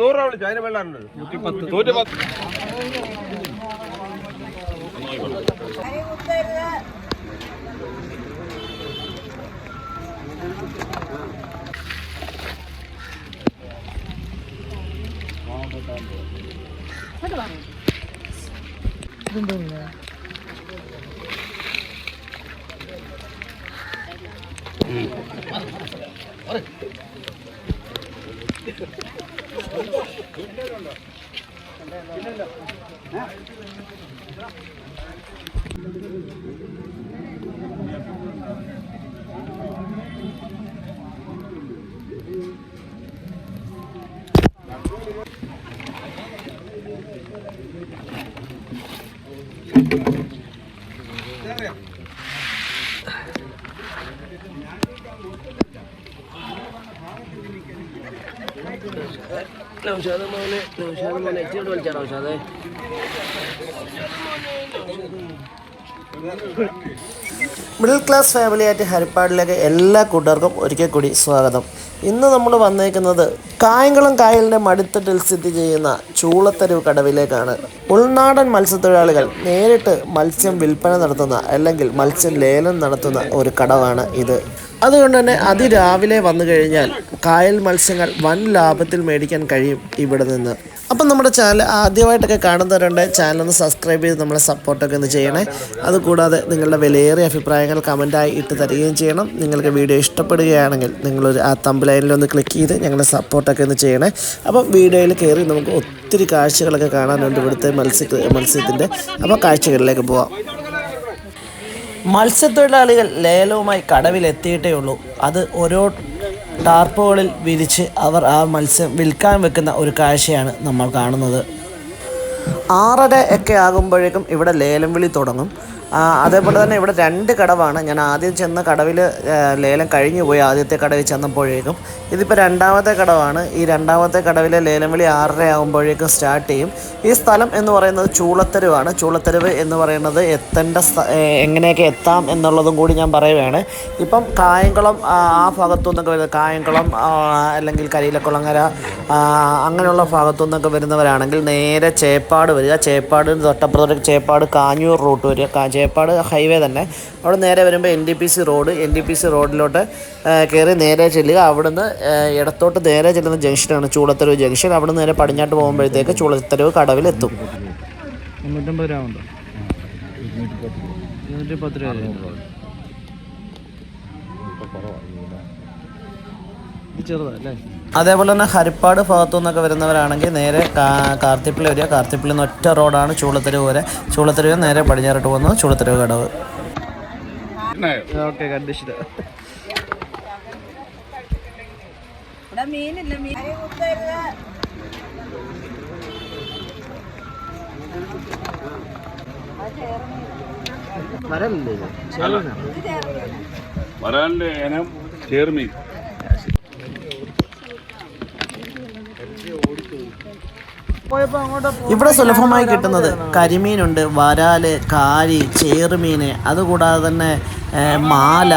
നൂറ് രൂപ വിളിച്ചു അതിന് വെള്ളം നൂറ്റി പത്ത് ഇല്ലല്ലോ ഇല്ലല്ലോ പിന്നല്ലോ മിഡിൽ ക്ലാസ് ഫാമിലിയായിട്ട് ഹരിപ്പാടിലേക്ക് എല്ലാ കൂട്ടുകാർക്കും ഒരിക്കൽ കൂടി സ്വാഗതം. ഇന്ന് നമ്മൾ വന്നേക്കുന്നത് കായംകുളം കായലിന്റെ മടിത്തട്ടിൽ സ്ഥിതി ചെയ്യുന്ന ചൂളത്തരുവ് കടവിലേക്കാണ്. ഉൾനാടൻ മത്സ്യത്തൊഴിലാളികൾ നേരിട്ട് മത്സ്യം വിൽപ്പന നടത്തുന്ന അല്ലെങ്കിൽ മത്സ്യം ലേലം നടത്തുന്ന ഒരു കടവാണ് ഇത്. അതുകൊണ്ട് തന്നെ അതിരാവിലെ വന്നു കഴിഞ്ഞാൽ കായൽ മത്സ്യങ്ങൾ വൻ ലാഭത്തിൽ മേടിക്കാൻ കഴിയും ഇവിടെ നിന്ന്. അപ്പം നമ്മുടെ ചാനൽ ആദ്യമായിട്ടൊക്കെ കാണുന്നവരുണ്ട് ചാനൽ ഒന്ന് സബ്സ്ക്രൈബ് ചെയ്ത് നമ്മളെ സപ്പോർട്ടൊക്കെ ഒന്ന് ചെയ്യണേ. അതുകൂടാതെ നിങ്ങളുടെ വിലയേറിയ അഭിപ്രായങ്ങൾ കമന്റായി ഇട്ട് തരികയും ചെയ്യണം. നിങ്ങൾക്ക് വീഡിയോ ഇഷ്ടപ്പെടുകയാണെങ്കിൽ നിങ്ങളൊരു ആ തമ്പലൈനിലൊന്ന് ക്ലിക്ക് ചെയ്ത് ഞങ്ങളെ സപ്പോർട്ടൊക്കെ ഒന്ന് ചെയ്യണേ. അപ്പം വീഡിയോയിൽ കയറി നമുക്ക് ഒത്തിരി കാഴ്ചകളൊക്കെ കാണാനുണ്ട് ഇവിടുത്തെ മത്സ്യ മത്സ്യത്തിന്റെ. അപ്പോൾ കാഴ്ചകളിലേക്ക് പോവാം. മത്സ്യത്തൊഴിലാളികൾ ലേലവുമായി കടവിലെത്തിയിട്ടേ ഉള്ളൂ. അത് ഓരോ ടാർപ്പുകളിൽ വിരിച്ച് അവർ ആ മത്സ്യം വിൽക്കാൻ വെക്കുന്ന ഒരു കാഴ്ചയാണ് നമ്മൾ കാണുന്നത്. ആറര ഒക്കെ ആകുമ്പോഴേക്കും ഇവിടെ ലേലം വിളി തുടങ്ങും. അതേപോലെ തന്നെ ഇവിടെ രണ്ട് കടവാണ്. ഞാൻ ആദ്യം ചെന്ന കടവിൽ ലേലം കഴിഞ്ഞു പോയി. ആദ്യത്തെ കടവിൽ ചെന്നപ്പോഴേക്കും ഇതിപ്പോൾ രണ്ടാമത്തെ കടവാണ്. ഈ രണ്ടാമത്തെ കടവിലെ ലേലം വിളി ആറര ആകുമ്പോഴേക്കും സ്റ്റാർട്ട് ചെയ്യും. ഈ സ്ഥലം എന്ന് പറയുന്നത് ചൂളത്തെരുവാണ്. ചൂളത്തെരുവ് എന്ന് പറയുന്നത് എത്തേണ്ട എങ്ങനെയൊക്കെ എത്താം എന്നുള്ളതും കൂടി ഞാൻ പറയുകയാണ് ഇപ്പം കായംകുളം ആ ഭാഗത്തു നിന്നൊക്കെ വരുന്നത് കായംകുളം അല്ലെങ്കിൽ കരിയിലക്കുളങ്ങര അങ്ങനെയുള്ള ഭാഗത്തു നിന്നൊക്കെ വരുന്നവരാണെങ്കിൽ നേരെ ചേപ്പാട് വരിക. ചേപ്പാട് തൊട്ടപ്പുറത്തേക്ക് ചേപ്പാട് കാഞ്ഞൂർ റൂട്ട് വരിക. ചേപ്പാട് ഹൈവേ തന്നെ. അവിടെ നേരെ വരുമ്പോൾ N D P C road N D P C റോഡിലോട്ട് കയറി നേരെ ചെല്ലുക. അവിടുന്ന് ഇടത്തോട്ട് നേരെ ചെല്ലുന്ന ജംഗ്ഷനാണ് ചൂളത്തരവ് ജംഗ്ഷൻ അവിടെ നേരെ പടിഞ്ഞാട്ട് പോകുമ്പോഴത്തേക്ക് ചൂളത്തരവ് കടവിലെത്തും മുന്നൂറ്റമ്പത് രൂപ ഉണ്ടോ രൂപ അതേപോലെ തന്നെ ഹരിപ്പാട് ഭാഗത്തു നിന്നൊക്കെ വരുന്നവരാണെങ്കിൽ നേരെ കാ- കാർത്തിപ്പള്ളി വരിക. കാർത്തിപ്പള്ളി നിന്ന് ഒറ്റ റോഡാണ് ചൂളത്തെരുവ് വരെ. ചൂളത്തെരുവ് നേരെ പടിഞ്ഞാറോട്ട് പോകുന്നത് ചൂളത്തെരുവ് കടവ്. ഓക്കെ മീനില്ല മീൻ. ചേർമീൻ ഇവിടെ സുലഭമായി കിട്ടുന്നത് കരിമീനുണ്ട് വരാൽ കാരി ചേറുമീൻ അതുകൂടാതെ തന്നെ മാല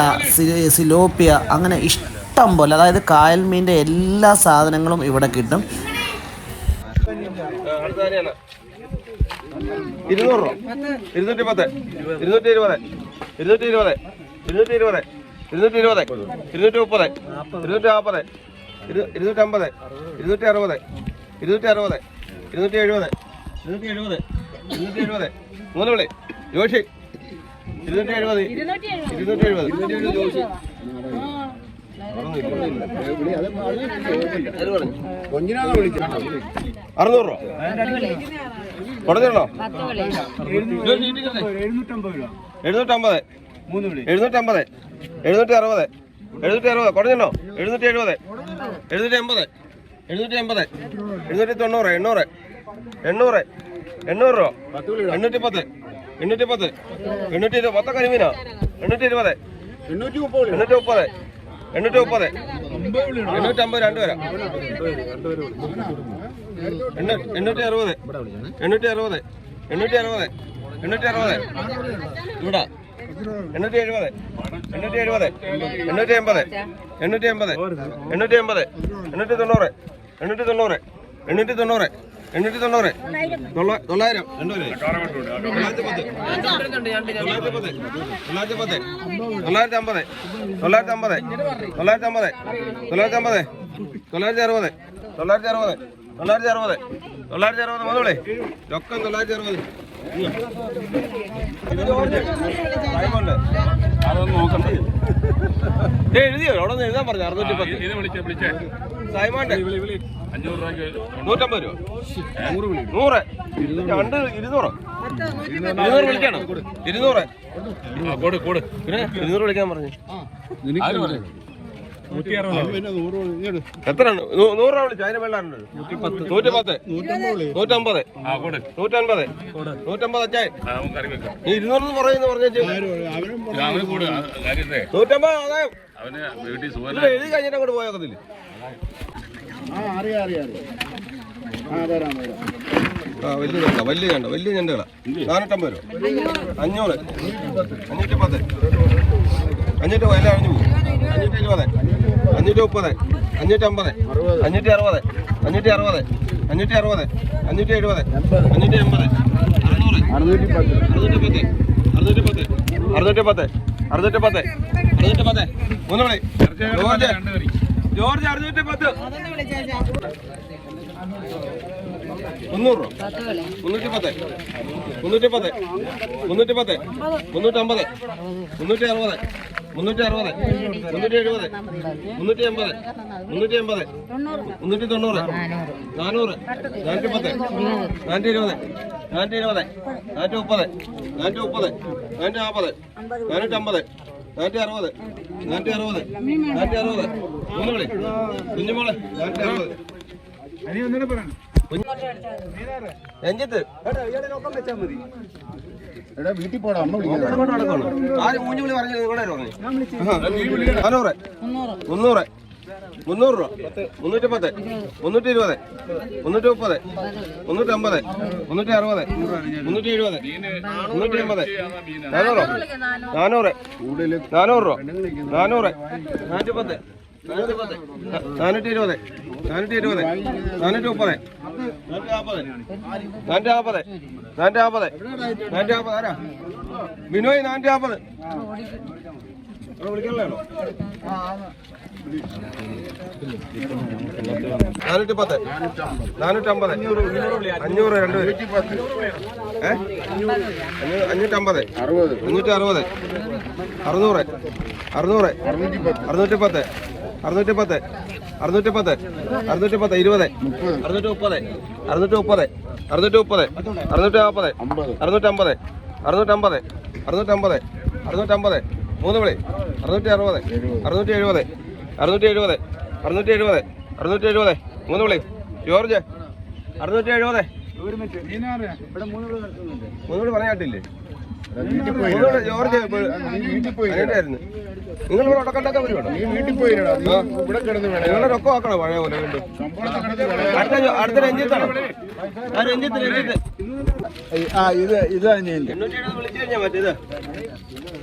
സിലോപ്പിയ അങ്ങനെ ഇഷ്ടം പോലെ അതായത് കായൽ മീന്റെ എല്ലാ സാധനങ്ങളും ഇവിടെ കിട്ടും. ഇരുന്നൂറ് രൂപ. ഇരുന്നൂറ്റി പത്ത് ഇരുന്നൂറ്റി ഇരുപത് ഇരുന്നൂറ്റി ഇരുപത് ഇരുന്നൂറ്റി ഇരുപത് ഇരുന്നൂറ്റി ഇരുപത് ഇരുന്നൂറ്റി മുപ്പത് ഇരുന്നൂറ്റി നാൽപ്പത് ഇരുന്നൂറ്റി അമ്പത് ഇരുന്നൂറ്റി അറുപത് ഇരുന്നൂറ്റി അറുപത് ഇരുന്നൂറ്റി എഴുപത് ഇരുന്നൂറ്റി എഴുപത് ഇരുന്നൂറ്റി എഴുപത് മൂന്ന് വിളി. ജോഷി. ഇരുന്നൂറ്റി എഴുപത് ഇരുന്നൂറ്റി എഴുപത് ജോഷി അറുന്നൂറ് രൂപ. കൊടുത്തിരണോ എഴുന്നൂറ്റമ്പത്. എഴുന്നൂറ്റമ്പത്. എഴുന്നൂറ്റി അറുപത് എഴുന്നൂറ്റി അറുപത് കുറഞ്ഞോ എഴുന്നൂറ്റി എഴുപത് എഴുന്നൂറ്റി എൺപത് എഴുന്നൂറ്റി എൺപത് എഴുന്നൂറ്റി തൊണ്ണൂറ് എണ്ണൂറ്. എണ്ണൂറ്. എണ്ണൂറ് രൂപ. എണ്ണൂറ്റി പത്ത് എണ്ണൂറ്റി പത്ത് എണ്ണൂറ്റി ഇരുപത് മൊത്തം കരിമീനോ. എണ്ണൂറ്റി ഇരുപത് എണ്ണൂറ്റി മുപ്പത് എണ്ണൂറ്റി മുപ്പത് എണ്ണൂറ്റി മുപ്പത് എണ്ണൂറ്റി അമ്പത് രണ്ടുപേരാ പേരാ. എണ്ണൂറ്റി അറുപത് എണ്ണൂറ്റി അറുപത് എണ്ണൂറ്റി അറുപത് എണ്ണൂറ്റി അറുപത് ഇവിടെ. എണ്ണൂറ്റി എഴുപത് എണ്ണൂറ്റി എഴുപത് എണ്ണൂറ്റി എൺപത് എണ്ണൂറ്റി എൺപത് എണ്ണൂറ്റി എൺപത് എണ്ണൂറ്റി തൊണ്ണൂറ് എണ്ണൂറ്റി തൊണ്ണൂറ് എണ്ണൂറ്റി തൊണ്ണൂറ് എണ്ണൂറ്റി തൊണ്ണൂറ് തൊള്ള- തൊള്ളായിരം. തൊള്ളായിരത്തി പത്ത് തൊള്ളായിരത്തി അമ്പത് തൊള്ളായിരത്തി അമ്പത് തൊള്ളായിരത്തി അമ്പത് തൊള്ളായിരത്തി അമ്പത് തൊള്ളായിരത്തി അറുപത് തൊള്ളായിരത്തി അറുപത് തൊള്ളായിരത്തി അറുപത് തൊള്ളായിരത്തി അറുപത് മൂന്നോളെ ചൊക്കം തൊള്ളായിരത്തി അറുപത് എഴുതിയോ? അവിടെ നിന്ന് എഴുതാൻ പറഞ്ഞു. അറുന്നൂറ്റി പത്ത് സൈമോന്റെ നൂറ്റമ്പത് രൂപ. നൂറ് രണ്ട് ഇരുന്നൂറ്. ഇരുന്നൂറ് വിളിക്കാണോ? ഇരുന്നൂറ്. പിന്നെ ഇരുന്നൂറ് വിളിക്കാൻ പറഞ്ഞു. എത്ര നൂറ് രൂപ വിളിച്ചു. അതിന് വെള്ളാറുണ്ട് നൂറ്റി പത്ത് നൂറ്റമ്പത് നൂറ്റമ്പത്. നൂറ്റമ്പത്. അച്ചായ നീ ഇരുന്നൂറ് പറയുന്നു പറഞ്ഞു നൂറ്റമ്പത് ഇല്ല, എഴുതി കഴിഞ്ഞിട്ട് അങ്ങോട്ട് പോയാക്കത്തില്ല ആ വലിയ ചെണ്ട വലിയ ചെണ്ട വലിയ ഞണ്ടുകളാ നാനൂറ്റമ്പത് രൂപ. അഞ്ഞൂറ്. അഞ്ഞൂറ്റി പത്ത് അഞ്ഞൂറ്റി എല്ലാം അഴിഞ്ഞു പോകും അഞ്ഞൂറ്റി ഇരുപത് അഞ്ഞൂറ്റി മുപ്പത് അഞ്ഞൂറ്റമ്പത്. അഞ്ഞൂറ്റി അറുപത് അഞ്ഞൂറ്റി അറുപത് അഞ്ഞൂറ്റി അറുപത് അഞ്ഞൂറ്റി എഴുപത് അഞ്ഞൂറ്റി എൺപത് അറുന്നൂറ്. അറുന്നൂറ്റി പത്ത് അറുന്നൂറ്റി പത്ത് അറുന്നൂറ്റി പത്ത് അറുന്നൂറ്റി പത്ത് അറുന്നൂറ്റി പത്ത് മൂന്ന് മണി ജോർജ് അറുന്നൂറ്റി പത്ത്. മുന്നൂറ് രൂപ. മുന്നൂറ്റി പത്ത്. മുന്നൂറ്റി പത്ത്. മുന്നൂറ്റി പത്ത്. മുന്നൂറ്റമ്പത് മുന്നൂറ്റി അറുപത്. മുന്നൂറ്റി അറുപത്. മുന്നൂറ്റി എഴുപത്. മുന്നൂറ്റി എൺപത്. മുന്നൂറ്റി എൺപത്. മുന്നൂറ്റി തൊണ്ണൂറ്. നാനൂറ്. നാനൂറ്റി പത്ത്. നാനൂറ്റി ഇരുപത്. നാനൂറ്റി ഇരുപത്. നാനൂറ്റി മുപ്പത്. നാനൂറ്റി മുപ്പത്. നാനൂറ്റി നാൽപ്പത്. നാനൂറ്റി അമ്പത്. നാനൂറ്റി അറുപത് നാനൂറ്റി അറുപത് നാനൂറ്റി അറുപത് മൂന്ന് വിളി. കുഞ്ഞുമോളെ നാനൂറ്റി അറുപത് രഞ്ജിത്ത്. വീട്ടിൽ പോടാ അമ്മ നടക്കണം. ആര് മൂഞ്ഞു വിളി പറഞ്ഞു. നാനൂറ് മുന്നൂറ് മുന്നൂറ്. രൂപ. മുന്നൂറ്റി പത്ത് മുന്നൂറ്റി ഇരുപത് മുന്നൂറ്റി മുപ്പത് മുന്നൂറ്റി അമ്പത് മുന്നൂറ്റി അറുപത് മുന്നൂറ്റി എഴുപത് മുന്നൂറ്റി എൺപത് നാനൂറ്. നാനൂറ് നാനൂറ് രൂപ. നാനൂറ്. നാനൂറ്റി പത്ത് നാനൂറ്റി ഇരുപത് നാനൂറ്റി ഇരുപത് നാനൂറ്റി മുപ്പത് നാനൂറ്റി നാൽപ്പത് നാനൂറ്റി നാൽപ്പത് നാനൂറ്റി നാൽപ്പത് ആരാ? ബിനോയ് നാനൂറ്റി വിളിക്കണല്ലോ നാനൂറ്റി പത്ത് നാനൂറ്റമ്പത്. അഞ്ഞൂറ് രണ്ട് ഏ? അമ്പത് അഞ്ഞൂറ്റമ്പത്. അഞ്ഞൂറ്റി അറുപത് അറുന്നൂറ്. അറുന്നൂറ്. അറുന്നൂറ്റി പത്ത് അറുന്നൂറ്റി പത്ത് അറുന്നൂറ്റി പത്ത് അറുന്നൂറ്റി പത്ത് ഇരുപത്. അറുന്നൂറ്റി മുപ്പത്. അറുന്നൂറ്റി മുപ്പത് അറുന്നൂറ്റി മുപ്പത് അറുന്നൂറ്റി നാൽപ്പത് അറുന്നൂറ്റമ്പത്. അറുന്നൂറ്റമ്പത്. അറുന്നൂറ്റമ്പത്. അറുന്നൂറ്റമ്പത്. മൂന്ന് വിളി. അറുന്നൂറ്റി അറുപത് അറുന്നൂറ്റി എഴുപത് അറുന്നൂറ്റി എഴുപത് അറുന്നൂറ്റി എഴുപത് അറുന്നൂറ്റി എഴുപത് മൂന്ന് വിളി ജോർജ്. അറുന്നൂറ്റി എഴുപത് മൂന്ന് വിളി പറയാട്ടില്ലേ ജോർജ് നിങ്ങൾ ഇവിടെ ഉടക്കണ്ടൊക്കെ വരുവാണോ നിങ്ങളുടെ രൊക്കം ആക്കണോ പഴയ പോലെ വീണ്ടും. അടുത്ത അടുത്ത രഞ്ജിത്താണോ ആ രഞ്ജിത്ത് രഞ്ജിത്ത്. ആ ഇത് ഇത് തന്നെയല്ലേ എണ്ണൂറ്റി എഴുപത് വിളിച്ചു കഴിഞ്ഞാൽ മറ്റേത്?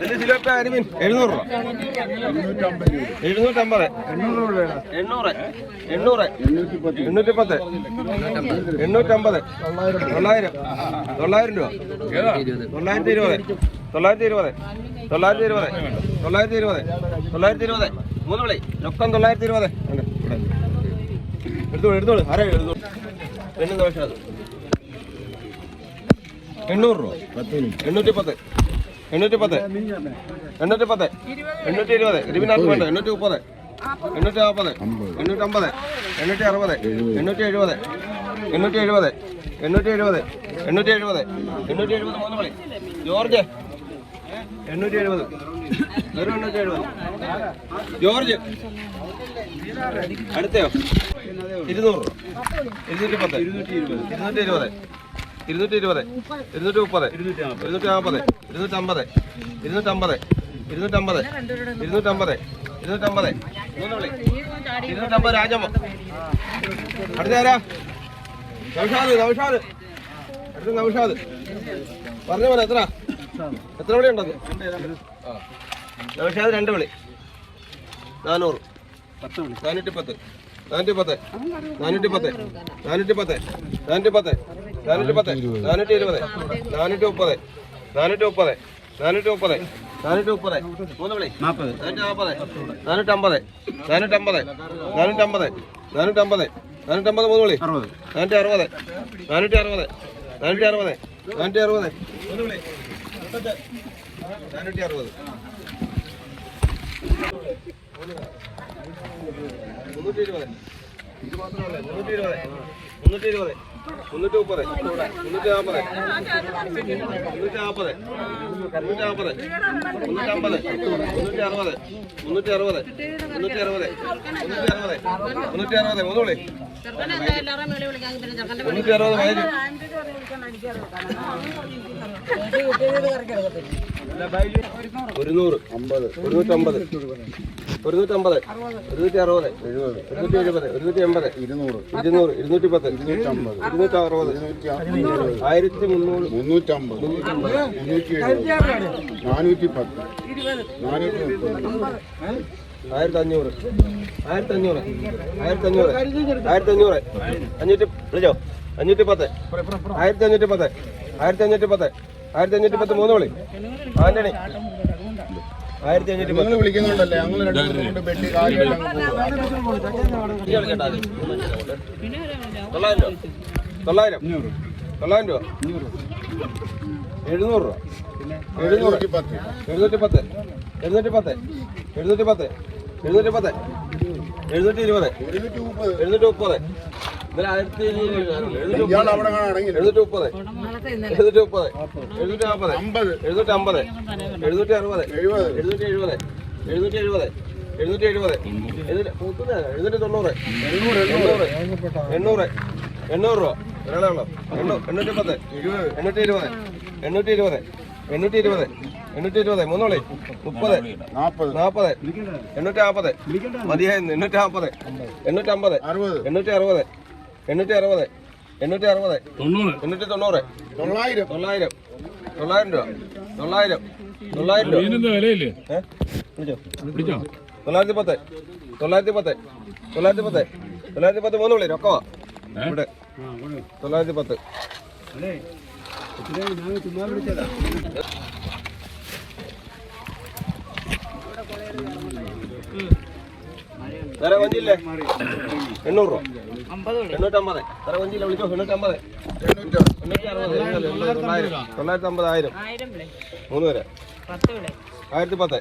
അരിമീൻ എഴുന്നൂറ് രൂപ. എഴുന്നൂറ്റമ്പത്. എണ്ണൂറ്. എണ്ണൂറ്. എണ്ണൂറ്റി പത്ത് എണ്ണൂറ്റമ്പത്. തൊള്ളായിരം. തൊള്ളായിരം രൂപ. തൊള്ളായിരത്തി ഇരുപത് തൊള്ളായിരത്തി ഇരുപത് തൊള്ളായിരത്തി ഇരുപത് തൊള്ളായിരത്തി ഇരുപത് തൊള്ളായിരത്തി ഇരുപത് മൂന്ന് വിളി. രൊക്കം തൊള്ളായിരത്തി ഇരുപത്. എടുത്തോളൂ എടുത്തോളൂ. ആരാ എടുത്തോളൂ എണ്ണൂറ് രൂപ. എണ്ണൂറ്റി പത്ത് എണ്ണൂറ്റി പത്ത് എണ്ണൂറ്റി പത്ത് എണ്ണൂറ്റി ഇരുപത് ഇരുപതിനകത്ത് വേണ്ട. എണ്ണൂറ്റി മുപ്പത് എണ്ണൂറ്റി നാൽപ്പത് എണ്ണൂറ്റി അമ്പത്. എണ്ണൂറ്റി അറുപത് എണ്ണൂറ്റി എഴുപത്. എണ്ണൂറ്റി എഴുപത് എണ്ണൂറ്റി എഴുപത് എണ്ണൂറ്റി എഴുപത് എണ്ണൂറ്റി എഴുപത് മൂന്ന് മണി ജോർജ്. എണ്ണൂറ്റി എഴുപത് വെറും എണ്ണൂറ്റി എഴുപത് ജോർജ്. അടുത്തയോ? ഇരുന്നൂറ്. ഇരുന്നൂറ്റി പത്ത് ഇരുന്നൂറ്റി ഇരുപത് ഇരുന്നൂറ്റി ഇരുപത് ഇരുന്നൂറ്റി ഇരുപത് ഇരുന്നൂറ്റി മുപ്പത് ഇരുന്നൂറ്റി നാൽപ്പത് ഇരുന്നൂറ്റമ്പത് ഇരുന്നൂറ്റമ്പത് ഇരുന്നൂറ്റമ്പത് ഇരുന്നൂറ്റമ്പത് ഇരുന്നൂറ്റമ്പത് മൂന്ന് വിളി ഇരുന്നൂറ്റമ്പത് രാജമ്മ അടുത്ത ആരാ? നൗഷാദ് നൗഷാദ്. അടുത്ത നൗഷാദ്. പറഞ്ഞ പോലെ എത്ര? എത്ര വിളി ഉണ്ടത്? നൗഷാദ് രണ്ട് വിളി. നാനൂറ്. നാനൂറ്റി പത്ത് നാനൂറ്റി പത്ത് നാനൂറ്റി പത്ത് നാനൂറ്റി പത്ത് നാനൂറ്റി പത്ത് നാനൂറ്റി പത്ത് നാനൂറ്റി ഇരുപത് നാനൂറ്റി മുപ്പത് നാനൂറ്റി മുപ്പത് നാനൂറ്റി മുപ്പത് നാനൂറ്റി മുപ്പത് മൂന്ന് വിളി. നാൽപ്പത്. നാനൂറ്റി നാൽപ്പത് നാനൂറ്റമ്പത് നാനൂറ്റമ്പത് നാനൂറ്റമ്പത് നാനൂറ്റമ്പത് നാനൂറ്റമ്പത് മൂന്ന് വിളി. നാനൂറ്റി അറുപത്. നാനൂറ്റി അറുപത് നാനൂറ്റി അറുപത് നാനൂറ്റി അറുപത് മൂന്ന് വിളി. നാനൂറ്റി അറുപത് മുന്നൂറ്റി ഇരുപത് ഇത് മാത്രമല്ല മുന്നൂറ്റി ഇരുപത് മുന്നൂറ്റി ഇരുപത് മുന്നൂറ്റി മുപ്പത്. മുന്നൂറ്റി നാൽപ്പത് മുന്നൂറ്റി നാൽപ്പത് മുന്നൂറ്റി നാൽപ്പത് മുന്നൂറ്റി അമ്പത്. മുന്നൂറ്റി അറുപത്. മുന്നൂറ്റി അറുപത്. മുന്നൂറ്റി അറുപത്. മുന്നൂറ്റി അറുപത്. മുന്നൂറ്റി അറുപത്. മൂന്ന് വിളി മുന്നൂറ്റി അറുപത് ഒരുന്നൂറ് അമ്പത് ഒരുന്നൂറ്റമ്പത് ഒരുന്നൂറ്റമ്പത് ഒരുന്നൂറ്റി അറുപത് എഴുപത് ഒരുന്നൂറ്റി എഴുപത് ഒരുന്നൂറ്റി എൺപത് ഇരുന്നൂറ്. ഇരുന്നൂറ് ഇരുന്നൂറ്റി പത്ത് ഇരുന്നൂറ്റമ്പത്. ഇരുന്നൂറ്റി അറുപത് ആയിരത്തി മുന്നൂറ് മുന്നൂറ്റമ്പത്. മുന്നൂറ്റി എഴുപത് നാനൂറ്റി പത്ത് നാനൂറ്റി മുപ്പത് ആയിരത്തി അഞ്ഞൂറ് ആയിരത്തി അഞ്ഞൂറ് ആയിരത്തി അഞ്ഞൂറ് ആയിരത്തി അഞ്ഞൂറ് അഞ്ഞൂറ്റി വിളിച്ചോ? അഞ്ഞൂറ്റി പത്ത് ആയിരത്തി അഞ്ഞൂറ്റി പത്ത് ആയിരത്തി അഞ്ഞൂറ്റി പത്ത് ആയിരത്തി അഞ്ഞൂറ്റി പത്ത് മൂന്ന് വിളി ആന്റണി ആയിരത്തി അഞ്ഞൂറ്റി പത്ത് വിളിക്കുന്നുണ്ടല്ലേ. തൊള്ളായിരം രൂപ. തൊള്ളായിരം. തൊള്ളായിരം രൂപ. എഴുന്നൂറ് രൂപ. എഴുന്നൂറ്. എഴുന്നൂറ്റി പത്ത് എഴുന്നൂറ്റി പത്ത് എഴുന്നൂറ്റി പത്ത് എഴുന്നൂറ്റി പത്ത് എഴുന്നൂറ്റി പത്ത് എഴുന്നൂറ്റി ഇരുപത് എഴുന്നൂറ്റി മുപ്പത്. എഴുന്നൂറ്റി മുപ്പത് എഴുന്നൂറ്റി ഇയാൾ മുപ്പത് അവിടെ അടങ്ങി എഴുന്നൂറ്റി മുപ്പത് എഴുന്നൂറ്റി മുപ്പത് എഴുന്നൂറ്റി നാൽപ്പത് അമ്പത് എഴുന്നൂറ്റി അമ്പത് എഴുന്നൂറ്റി അറുപത് എഴുപത് എഴുന്നൂറ്റി എഴുപത് എഴുന്നൂറ്റി എഴുപത് എഴുന്നൂറ്റി എഴുപത് എഴുന്നൂറ്റി മുപ്പത്. എഴുന്നൂറ്റി തൊണ്ണൂറ് എണ്ണൂറ്. എണ്ണൂറ്. എണ്ണൂറ് എണ്ണൂറ് രൂപ. ഒരാളാണോ എണ്ണൂറ്റി പത്ത് എണ്ണൂറ്റി ഇരുപത് എണ്ണൂറ്റി ഇരുപത് എണ്ണൂറ്റി ഇരുപത് എണ്ണൂറ്റി ഇരുപത് മൂന്നോളി മുപ്പത് നാൽപ്പത്. നാൽപ്പത്. എണ്ണൂറ്റി നാൽപ്പത് മതിയായിരുന്നു എണ്ണൂറ്റി നാൽപ്പത് എണ്ണൂറ്റി അമ്പത് എണ്ണൂറ്റി അറുപത് എണ്ണൂറ്റി അറുപത് എണ്ണൂറ്റി അറുപത് എണ്ണൂറ്റി തൊണ്ണൂറ് തൊള്ളായിരം. തൊള്ളായിരം. തൊള്ളായിരം രൂപ. തൊള്ളായിരം. തൊള്ളായിരം രൂപ? തൊള്ളായിരത്തി പത്ത് തൊള്ളായിരത്തി പത്ത് തൊള്ളായിരത്തി പത്ത് തൊള്ളായിരത്തി പത്ത് മൂന്ന് വിളി രൊക്കവാ ഇവിടെ. തൊള്ളായിരത്തി പത്ത് വേറെ വഞ്ചിയില്ലേ എണ്ണൂറ് രൂപ. എണ്ണൂറ്റമ്പത്. വേറെ വഞ്ചിയില്ല വിളിച്ചോ? എണ്ണൂറ്റമ്പത്. തൊള്ളായിരത്തി അമ്പത് ആയിരം മൂന്ന് പേരെ. ആയിരത്തി പത്ത്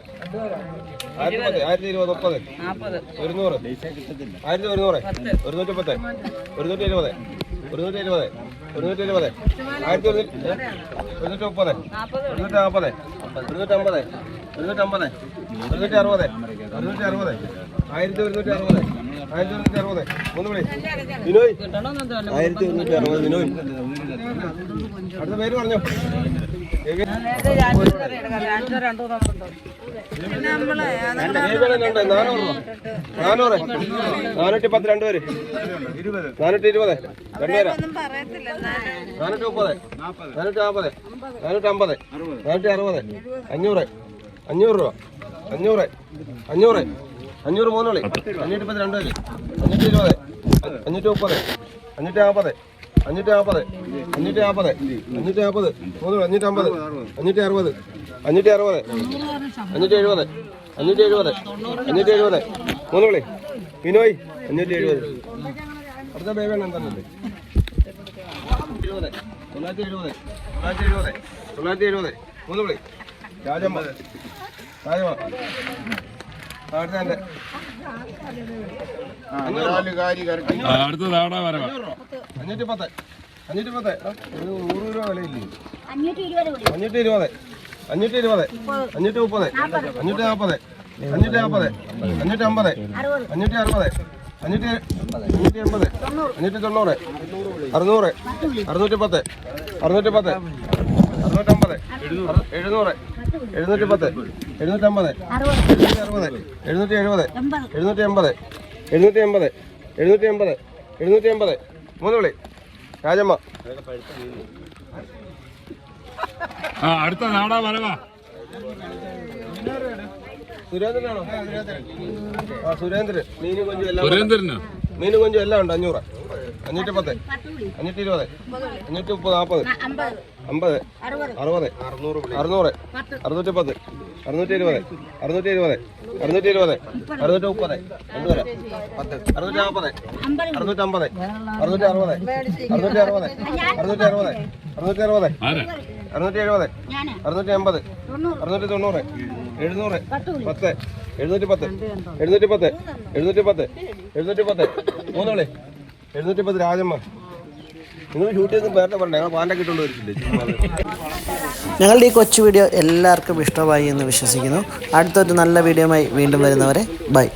ആയിരത്തി പത്ത് ആയിരത്തി ഇരുപത് മുപ്പത്. ഒരുന്നൂറ് ആയിരത്തി ഒരുന്നൂറ്. ഒരുന്നൂറ്റി പത്ത്. ഒരുന്നൂറ്റി ഇരുപത് ഒരുന്നൂറ്റി ഇരുപത് ഒരുന്നൂറ്റി ഇരുപത് ആയിരത്തി ഒരുന്നൂറ്റി മുപ്പത് ഒരുന്നൂറ്റി നാൽപ്പത് ഒരുന്നൂറ്റമ്പത്. ഒരുന്നൂറ്റമ്പത്. ഒരുന്നൂറ്റി അറുപത് ഒരുന്നൂറ്റി അറുപത് ആയിരത്തി ഒരുന്നൂറ്റി അറുപത് മൂന്ന് വിളി പേര് പറഞ്ഞോ നാനൂറ് നാനൂറ്റി പത്ത് രണ്ടുപേര് നാനൂറ്റി ഇരുപത് രണ്ടുപേരാ ഒന്നും നാനൂറ്റി മുപ്പത് നാനൂറ്റി നാൽപ്പത് നാനൂറ്റി അമ്പത് നാനൂറ്റി അറുപത് അഞ്ഞൂറ്. അഞ്ഞൂറ് രൂപ. അഞ്ഞൂറ്. അഞ്ഞൂറ്. അഞ്ഞൂറ് മൂന്നോളി. അഞ്ഞൂറ്റി പത്ത് രണ്ട് പേര് അഞ്ഞൂറ്റി ഇരുപത് അഞ്ഞൂറ്റി മുപ്പത് അഞ്ഞൂറ്റി നാൽപ്പത് അഞ്ഞൂറ്റി നാൽപ്പത് അഞ്ഞൂറ്റി നാൽപ്പത് അഞ്ഞൂറ്റി നാൽപ്പത് മൂന്ന് അഞ്ഞൂറ്റി അമ്പത് അഞ്ഞൂറ്റി അറുപത് അഞ്ഞൂറ്റി അറുപത് അഞ്ഞൂറ്റി എഴുപത് അഞ്ഞൂറ്റി എഴുപത് അഞ്ഞൂറ്റി എഴുപത് മൂന്ന് വിളി വിനോയ് അഞ്ഞൂറ്റി എഴുപത് അടുത്ത ബേബി എന്താ എഴുപത് തൊള്ളായിരത്തി എഴുപത് തൊള്ളായിരത്തി എഴുപത് തൊള്ളായിരത്തി എഴുപത് മൂന്ന് വിളി രാജമ്മ. രാജമ്മ. അടുത്ത എന്റെ നാലുകാരി കരട്ടി അഞ്ഞൂറ് രൂപ അഞ്ഞൂറ്റി പത്ത്. അഞ്ഞൂറ്റി പത്ത്. ഒരു നൂറ് രൂപ വിലയില്ലേ? അഞ്ഞൂറ്റി ഇരുപത് അഞ്ഞൂറ്റി ഇരുപത്. അഞ്ഞൂറ്റി മുപ്പത്. അഞ്ഞൂറ്റി നാൽപ്പത് അഞ്ഞൂറ്റി നാൽപ്പത് അഞ്ഞൂറ്റി അമ്പത്. അഞ്ഞൂറ്റി അറുപത്. അഞ്ഞൂറ്റി അഞ്ഞൂറ്റി എൺപത്. അഞ്ഞൂറ്റി തൊണ്ണൂറ്. അറുന്നൂറ്. അറുന്നൂറ്റി പത്ത്. അറുന്നൂറ്റി പത്ത്. അറുന്നൂറ്റമ്പത്. എഴുന്നൂറ്. എഴുന്നൂറ്റി പത്ത് എഴുന്നൂറ്റി അറുപത് എഴുന്നൂറ്റി എഴുപത് എഴുന്നൂറ്റി എൺപത് എഴുന്നൂറ്റി എൺപത് എഴുന്നൂറ്റി എൺപത് എഴുന്നൂറ്റി എൺപത് മൂന്ന് വിളി. രാജമ്മ. ആ അടുത്ത നാടാ വരവാ. സുരേന്ദ്രനാണോ? ആ സുരേന്ദ്രൻ. മീനും കൊഞ്ചും എല്ലാം മീനും കൊഞ്ചും എല്ലാം ഉണ്ട് അഞ്ഞൂറ്. അഞ്ഞൂറ്റി പത്ത് അഞ്ഞൂറ്റി ഇരുപത് അഞ്ഞൂറ്റി മുപ്പത് നാൽപ്പത് അമ്പത്. അറുപത്. അറുന്നൂറ് അറുന്നൂറ്റി പത്ത്. അറുന്നൂറ്റി ഇരുപത് അറുന്നൂറ്റി ഇരുപത് അറുന്നൂറ്റി ഇരുപത് അറുന്നൂറ്റി മുപ്പത് രണ്ട് പത്ത്. അറുന്നൂറ്റി നാൽപ്പത് അറുന്നൂറ്റി അമ്പത്. അറുന്നൂറ്റി അറുപത് അറുന്നൂറ്റി അറുപത് അറുന്നൂറ്റി അറുപത് അറുന്നൂറ്റി അറുപത് അറുന്നൂറ്റി എഴുപത് അറുന്നൂറ്റി എൺപത് അറുന്നൂറ്റി തൊണ്ണൂറ്. എഴുന്നൂറ്. പത്ത് എഴുന്നൂറ്റി പത്ത്. എഴുന്നൂറ്റി പത്ത് എഴുന്നൂറ്റി പത്ത് എഴുന്നൂറ്റി പത്ത് മൂന്ന് എഴുന്നൂറ്റി പത്ത് രാജമ്മ. നിങ്ങൾ ഷൂട്ട് ചെയ്ത് നേരത്തെ പറഞ്ഞേ ഞങ്ങൾ പാന്റെ വരത്തില്ലേ? ഞങ്ങളുടെ ഈ കൊച്ചു വീഡിയോ എല്ലാവർക്കും ഇഷ്ടമായി എന്ന് വിശ്വസിക്കുന്നു. അടുത്തൊരു നല്ല വീഡിയോയുമായി വീണ്ടും വരുന്നവരെ ബൈ.